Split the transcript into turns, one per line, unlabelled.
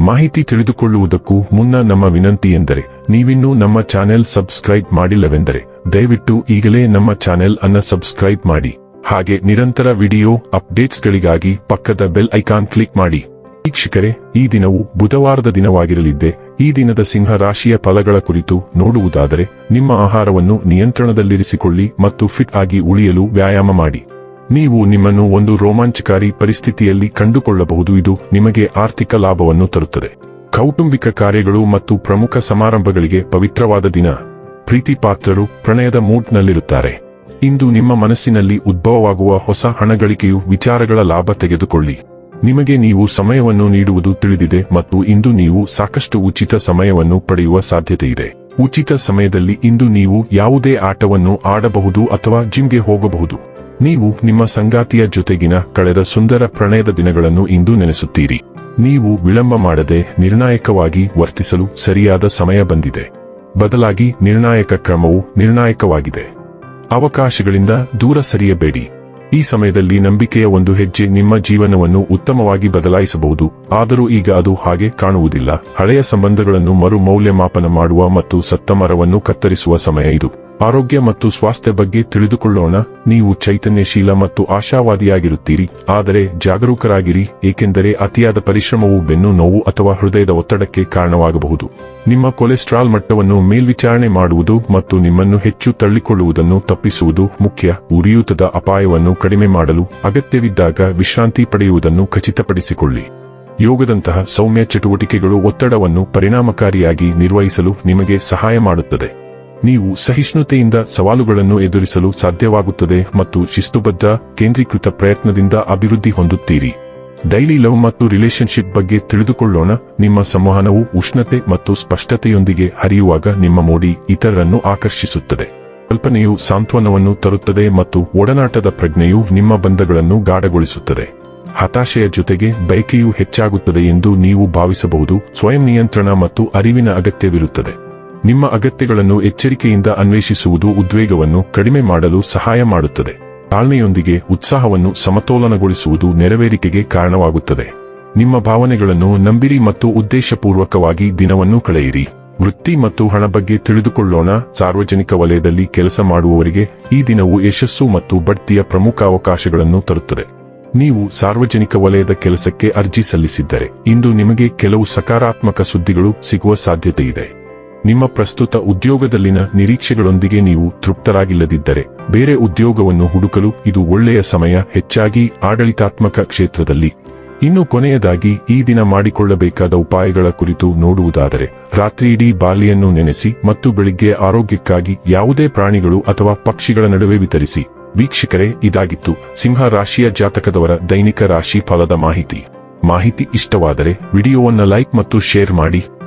ಮಾಹಿತಿ ತಿಳಿದುಕೊಳ್ಳುವುದಕ್ಕೂ ಮುನ್ನ ನಮ್ಮ ವಿನಂತಿ ಎಂದರೆ, ನೀವಿನ್ನೂ ನಮ್ಮ ಚಾನೆಲ್ ಸಬ್ಸ್ಕ್ರೈಬ್ ಮಾಡಿಲ್ಲವೆಂದರೆ, ದಯವಿಟ್ಟು ಈಗಲೇ ನಮ್ಮ ಚಾನೆಲ್ ಅನ್ನ ಸಬ್ಸ್ಕ್ರೈಬ್ ಮಾಡಿ. ಹಾಗೆ ನಿರಂತರ ವಿಡಿಯೋ ಅಪ್ಡೇಟ್ಸ್ಗಳಿಗಾಗಿ ಪಕ್ಕದ ಬೆಲ್ ಐಕಾನ್ ಕ್ಲಿಕ್ ಮಾಡಿ. ವೀಕ್ಷಕರೇ, ಈ ದಿನವು ಬುಧವಾರದ ದಿನವಾಗಿರಲಿದ್ದೆ, ಈ ದಿನದ ಸಿಂಹ ರಾಶಿಯ ಫಲಗಳ ಕುರಿತು ನೋಡುವುದಾದರೆ, ನಿಮ್ಮ ಆಹಾರವನ್ನು ನಿಯಂತ್ರಣದಲ್ಲಿರಿಸಿಕೊಳ್ಳಿ ಮತ್ತು ಫಿಟ್ ಆಗಿ ಉಳಿಯಲು ವ್ಯಾಯಾಮ ಮಾಡಿ. ನೀವು ನಿಮ್ಮನ್ನು ಒಂದು ರೋಮಾಂಚಕಾರಿ ಪರಿಸ್ಥಿತಿಯಲ್ಲಿ ಕಂಡುಕೊಳ್ಳಬಹುದು. ಇದು ನಿಮಗೆ ಆರ್ಥಿಕ ಲಾಭವನ್ನು ತರುತ್ತದೆ. ಕೌಟುಂಬಿಕ ಕಾರ್ಯಗಳು ಮತ್ತು ಪ್ರಮುಖ ಸಮಾರಂಭಗಳಿಗೆ ಪವಿತ್ರವಾದ ದಿನ. ಪ್ರೀತಿ ಪಾತ್ರರು ಪ್ರಣಯದ ಮೂಡ್ನಲ್ಲಿರುತ್ತಾರೆ. ಇಂದು ನಿಮ್ಮ ಮನಸ್ಸಿನಲ್ಲಿ ಉದ್ಭವವಾಗುವ ಹೊಸ ಹಣಗಳಿಕೆಯು ವಿಚಾರಗಳ ಲಾಭ ತೆಗೆದುಕೊಳ್ಳಿ. ನಿಮಗೆ ನೀವು ಸಮಯವನ್ನು ನೀಡುವುದು ತಿಳಿದಿದೆ ಮತ್ತು ಇಂದು ನೀವು ಸಾಕಷ್ಟು ಉಚಿತ ಸಮಯವನ್ನು ಪಡೆಯುವ ಸಾಧ್ಯತೆಯಿದೆ ಉಚಿತ ಸಮಯದಲ್ಲಿ ಇಂದು ನೀವು ಯಾವುದೇ ಆಟವನ್ನು ಆಡಬಹುದು ಅಥವಾ ಜಿಮ್ಗೆ ಹೋಗಬಹುದು. ನೀವು ನಿಮ್ಮ ಸಂಗಾತಿಯ ಜೊತೆಗಿನ ಕಳೆದ ಸುಂದರ ಪ್ರಣಯದ ದಿನಗಳನ್ನು ಇಂದು ನೆನೆಸುತ್ತೀರಿ. ನೀವು ವಿಳಂಬ ಮಾಡದೆ ನಿರ್ಣಾಯಕವಾಗಿ ವರ್ತಿಸಲು ಸರಿಯಾದ ಸಮಯ ಬಂದಿದೆ. ಬದಲಾಗಿ ನಿರ್ಣಾಯಕ ಕ್ರಮವು ನಿರ್ಣಾಯಕವಾಗಿದೆ. ಅವಕಾಶಗಳಿಂದ ದೂರ ಸರಿಯಬೇಡಿ. ಈ ಸಮಯದಲ್ಲಿ ನಂಬಿಕೆಯ ಒಂದು ಹೆಜ್ಜೆ ನಿಮ್ಮ ಜೀವನವನ್ನು ಉತ್ತಮವಾಗಿ ಬದಲಾಯಿಸಬಹುದು. ಆದರೂ ಈಗ ಅದು ಹಾಗೆ ಕಾಣುವುದಿಲ್ಲ. ಹಳೆಯ ಸಂಬಂಧಗಳನ್ನು ಮರು ಮೌಲ್ಯಮಾಪನ ಮಾಡುವ ಮತ್ತು ಸತ್ತ ಮರವನ್ನು ಕತ್ತರಿಸುವ ಸಮಯ ಇದು. ಆರೋಗ್ಯ ಮತ್ತು ಸ್ವಾಸ್ಥ್ಯ ಬಗ್ಗೆ ತಿಳಿದುಕೊಳ್ಳೋಣ. ನೀವು ಚೈತನ್ಯಶೀಲ ಮತ್ತು ಆಶಾವಾದಿಯಾಗಿರುತ್ತೀರಿ. ಆದರೆ ಜಾಗರೂಕರಾಗಿರಿ, ಏಕೆಂದರೆ ಅತಿಯಾದ ಪರಿಶ್ರಮವು ಬೆನ್ನು ನೋವು ಅಥವಾ ಹೃದಯದ ಒತ್ತಡಕ್ಕೆ ಕಾರಣವಾಗಬಹುದು. ನಿಮ್ಮ ಕೊಲೆಸ್ಟ್ರಾಲ್ ಮಟ್ಟವನ್ನು ಮೇಲ್ವಿಚಾರಣೆ ಮಾಡುವುದು ಮತ್ತು ನಿಮ್ಮನ್ನು ಹೆಚ್ಚು ತಳ್ಳಿಕೊಳ್ಳುವುದನ್ನು ತಪ್ಪಿಸುವುದು ಮುಖ್ಯ. ಉರಿಯೂತದ ಅಪಾಯವನ್ನು ಕಡಿಮೆ ಮಾಡಲು ಅಗತ್ಯವಿದ್ದಾಗ ವಿಶ್ರಾಂತಿ ಪಡೆಯುವುದನ್ನು ಖಚಿತಪಡಿಸಿಕೊಳ್ಳಿ. ಯೋಗದಂತಹ ಸೌಮ್ಯ ಚಟುವಟಿಕೆಗಳು ಒತ್ತಡವನ್ನು ಪರಿಣಾಮಕಾರಿಯಾಗಿ ನಿರ್ವಹಿಸಲು ನಿಮಗೆ ಸಹಾಯ ಮಾಡುತ್ತದೆ. ನೀವು ಸಹಿಷ್ಣುತೆಯಿಂದ ಸವಾಲುಗಳನ್ನು ಎದುರಿಸಲು ಸಾಧ್ಯವಾಗುತ್ತದೆ ಮತ್ತು ಶಿಸ್ತುಬದ್ಧ, ಕೇಂದ್ರೀಕೃತ ಪ್ರಯತ್ನದಿಂದ ಅಭಿವೃದ್ಧಿ ಹೊಂದುತ್ತೀರಿ. ಡೈಲಿ ಲವ್ ಮತ್ತು ರಿಲೇಶನ್ಶಿಪ್ ಬಗ್ಗೆ ತಿಳಿದುಕೊಳ್ಳೋಣ. ನಿಮ್ಮ ಸಂವಹನವು ಉಷ್ಣತೆ ಮತ್ತು ಸ್ಪಷ್ಟತೆಯೊಂದಿಗೆ ಹರಿಯುವಾಗ ನಿಮ್ಮ ಮೋಡಿ ಇತರರನ್ನು ಆಕರ್ಷಿಸುತ್ತದೆ. ಕಲ್ಪನೆಯು ಸಾಂತ್ವನವನ್ನು ತರುತ್ತದೆ ಮತ್ತು ಒಡನಾಟದ ಪ್ರಜ್ಞೆಯು ನಿಮ್ಮ ಬಂಧಗಳನ್ನು ಗಾಢಗೊಳಿಸುತ್ತದೆ. ಹತಾಶೆಯ ಜೊತೆಗೆ ಬಯಕೆಯು ಹೆಚ್ಚಾಗುತ್ತದೆ ಎಂದು ನೀವು ಭಾವಿಸಬಹುದು. ಸ್ವಯಂ ನಿಯಂತ್ರಣ ಮತ್ತು ಅರಿವಿನ ಅಗತ್ಯವಿರುತ್ತದೆ. ನಿಮ್ಮ ಅಗತ್ಯಗಳನ್ನು ಎಚ್ಚರಿಕೆಯಿಂದ ಅನ್ವೇಷಿಸುವುದು ಉದ್ವೇಗವನ್ನು ಕಡಿಮೆ ಮಾಡಲು ಸಹಾಯ ಮಾಡುತ್ತದೆ. ತಾಳ್ಮೆಯೊಂದಿಗೆ ಉತ್ಸಾಹವನ್ನು ಸಮತೋಲನಗೊಳಿಸುವುದು ನೆರವೇರಿಕೆಗೆ ಕಾರಣವಾಗುತ್ತದೆ. ನಿಮ್ಮ ಭಾವನೆಗಳನ್ನು ನಂಬಿರಿ ಮತ್ತು ಉದ್ದೇಶಪೂರ್ವಕವಾಗಿ ದಿನವನ್ನು ಕಳೆಯಿರಿ. ವೃತ್ತಿ ಮತ್ತು ಹಣ ಬಗ್ಗೆ ತಿಳಿದುಕೊಳ್ಳೋಣ. ಸಾರ್ವಜನಿಕ ವಲಯದಲ್ಲಿ ಕೆಲಸ ಮಾಡುವವರಿಗೆ ಈ ದಿನವು ಯಶಸ್ಸು ಮತ್ತು ಬಡ್ತಿಯ ಪ್ರಮುಖ ಅವಕಾಶಗಳನ್ನು ತರುತ್ತದೆ. ನೀವು ಸಾರ್ವಜನಿಕ ವಲಯದ ಕೆಲಸಕ್ಕೆ ಅರ್ಜಿ ಸಲ್ಲಿಸಿದ್ದರೆ ಇಂದು ನಿಮಗೆ ಕೆಲವು ಸಕಾರಾತ್ಮಕ ಸುದ್ದಿಗಳು ಸಿಗುವ ಸಾಧ್ಯತೆ ಇದೆ ನಿಮ್ಮ ಪ್ರಸ್ತುತ ಉದ್ಯೋಗದಲ್ಲಿನ ನಿರೀಕ್ಷೆಗಳೊಂದಿಗೆ ನೀವು ತೃಪ್ತರಾಗಿಲ್ಲದಿದ್ದರೆ ಬೇರೆ ಉದ್ಯೋಗವನ್ನು ಹುಡುಕಲು ಇದು ಒಳ್ಳೆಯ ಸಮಯ, ಹೆಚ್ಚಾಗಿ ಆಡಳಿತಾತ್ಮಕ ಕ್ಷೇತ್ರದಲ್ಲಿ. ಇನ್ನು ಕೊನೆಯದಾಗಿ, ಈ ದಿನ ಮಾಡಿಕೊಳ್ಳಬೇಕಾದ ಉಪಾಯಗಳ ಕುರಿತು ನೋಡುವುದಾದರೆ ರಾತ್ರಿಯಿಡೀ ಬಾಲಿಯನ್ನು ನೆನೆಸಿ ಮತ್ತು ಬೆಳಿಗ್ಗೆ ಆರೋಗ್ಯಕ್ಕಾಗಿ ಯಾವುದೇ ಪ್ರಾಣಿಗಳು ಅಥವಾ ಪಕ್ಷಿಗಳ ನಡುವೆ ವಿತರಿಸಿ. ವೀಕ್ಷಕರೇ, ಇದಾಗಿತ್ತು ಸಿಂಹ ರಾಶಿಯ ಜಾತಕದವರ ದೈನಿಕ ರಾಶಿ ಫಲದ ಮಾಹಿತಿ. ಮಾಹಿತಿ ಇಷ್ಟವಾದರೆ, ವಿಡಿಯೋವನ್ನು ಲೈಕ್ ಮತ್ತು ಶೇರ್ ಮಾಡಿ.